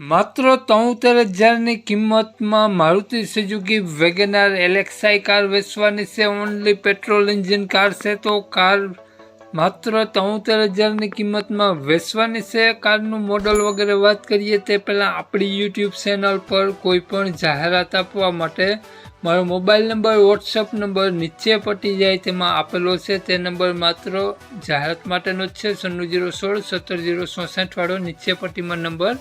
માત્ર તોતેર હજારની કિંમતમાં Maruti Suzuki WagonR LXi car વેચવાની છે. ઓનલી પેટ્રોલ એન્જિન કાર છે તો કાર માત્ર તોતેર હજારની કિંમતમાં વેચવાની છે. કારનું મોડલ વગેરે વાત કરીએ તે પહેલાં આપણી યુટ્યુબ ચેનલ પર કોઈ પણ જાહેરાત આપવા માટે મારો મોબાઈલ નંબર, વોટ્સઅપ નંબર નીચે પટી જાય તેમાં આપેલો છે. તે નંબર માત્ર જાહેરાત માટેનો જ છે. સન્નું જીરો સોળ, સત્તર જીરો ચોસઠવાળો નીચે પટ્ટીમાં નંબર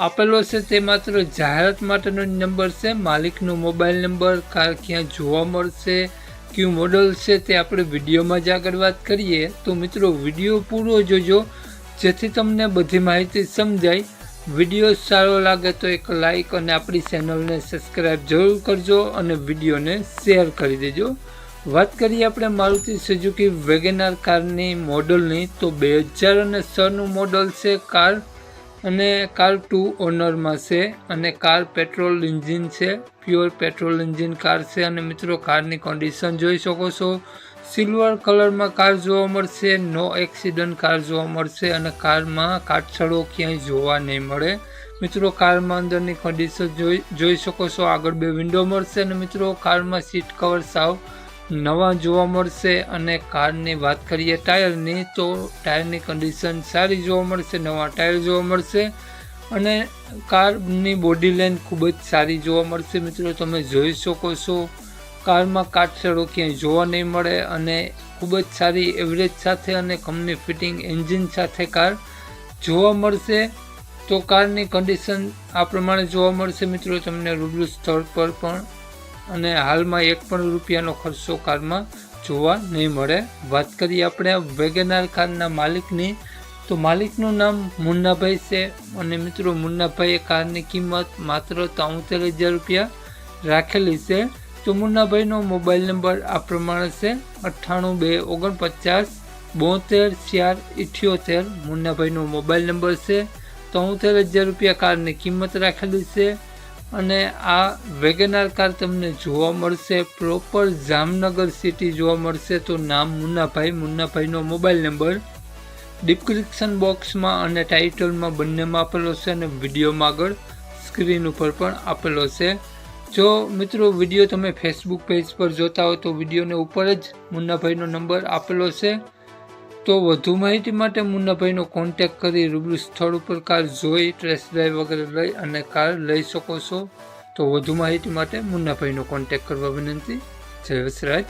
આપેલો છે તે માત્ર જાહેરાત માટેનો નંબર છે. માલિકનો મોબાઈલ નંબર, કાર ક્યાં જોવા મળશે, કયું મોડલ છે તે આપણે વિડીયોમાં જ આગળ વાત કરીએ. તો મિત્રો, વીડિયો પૂરો જોજો. જેથી તમને બધી માહિતી સમજાય. વીડિયો સારો લાગે તો એક લાઈક અને આપણી ચેનલને સબસ્ક્રાઈબ જરૂર કરજો અને વિડીયોને શેર કરી દેજો. વાત કરીએ આપણે મારુતિ સુઝુકી વેગેનાર કારની મોડલની. તો બે હજાર અને છનું મોડલ છે કાર. અને કાર ટુ ઓનરમાં છે અને કાર પેટ્રોલ એન્જિન છે, પ્યોર પેટ્રોલ એન્જિન કાર છે અને મિત્રો કારની કન્ડિશન જોઈ શકો છો. સિલ્વર કલરમાં કાર જોવા મળશે નો એક્સિડન્ટ કાર જોવા મળશે અને કારમાં કાટછડો ક્યાંય જોવા નહીં મળે. મિત્રો કારમાં અંદરની કન્ડિશન જોઈ જોઈ શકો છો. આગળ બે વિન્ડો મળશે અને મિત્રો કારમાં સીટ કવર સાવ નવા જોવા મળશે અને કારની વાત કરીએ ટાયરની, તો ટાયરની કન્ડિશન સારી જોવા મળશે, નવા ટાયર જોવા મળશે અને કારની બોડી લાઇન ખૂબ જ સારી જોવા મળશે. મિત્રો, તમે જોઈ શકો છો, કારમાં કાટછડો ક્યાંય જોવા નહીં મળે અને ખૂબ જ સારી એવરેજ સાથે અને કંપની ફિટિંગ એન્જિન સાથે કાર જોવા મળશે. તો કારની કન્ડિશન આ પ્રમાણે જોવા મળશે. મિત્રો, તમને રૂબરૂ સ્થળ પર પણ અને હાલમાં એક પણ રૂપિયાનો ખર્ચો કારમાં જોવા નહીં મળે. વાત કરીએ આપણે વેગેનાર કારના માલિકની. તો માલિકનું નામ મુન્નાભાઈ છે અને મિત્રો મુન્નાભાઈએ કારની કિંમત માત્ર તોતેર હજાર રૂપિયા રાખેલી છે. તો મુન્નાભાઈનો મોબાઈલ નંબર આ પ્રમાણે છે અઠ્ઠાણું બે ઓગણપચાસ બોતેર ચાર ઇઠ્યોતેર. મુન્નાભાઈનો મોબાઈલ નંબર છે તોતેર હજાર રૂપિયા કારની કિંમત રાખેલી છે. અને આ વેગનાર કાર તમને જોવા મળશે. પ્રોપર જામનગર સિટી જોવા મળશે તો નામ મુન્નાભાઈ, મુન્નાભાઈનો મોબાઈલ નંબર ડિસ્ક્રિપ્શન બોક્સમાં અને ટાઇટલમાં બંનેમાં આપેલો છે અને વિડીયોમાં આગળ સ્ક્રીન ઉપર પણ આપેલો છે. જો મિત્રો વીડિયો તમે ફેસબુક પેજ પર જોતા હો તો વિડીયોને ઉપર જ મુન્નાભાઈનો નંબર આપેલો છે. તો વધુ માહિતી માટે મુન્નાભાઈનો કોન્ટેક કરી રૂબરૂ સ્થળ ઉપર કાર જોઈ ટ્રેસ ડ્રાઈવ વગેરે લઈ અને કાર લઈ શકો છો. તો વધુ માહિતી માટે મુન્નાભાઈનો કોન્ટેક કરવા વિનંતી. જય વસરાજ.